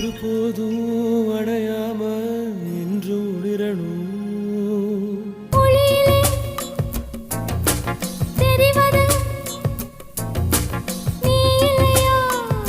ஒரு போதும் அடையா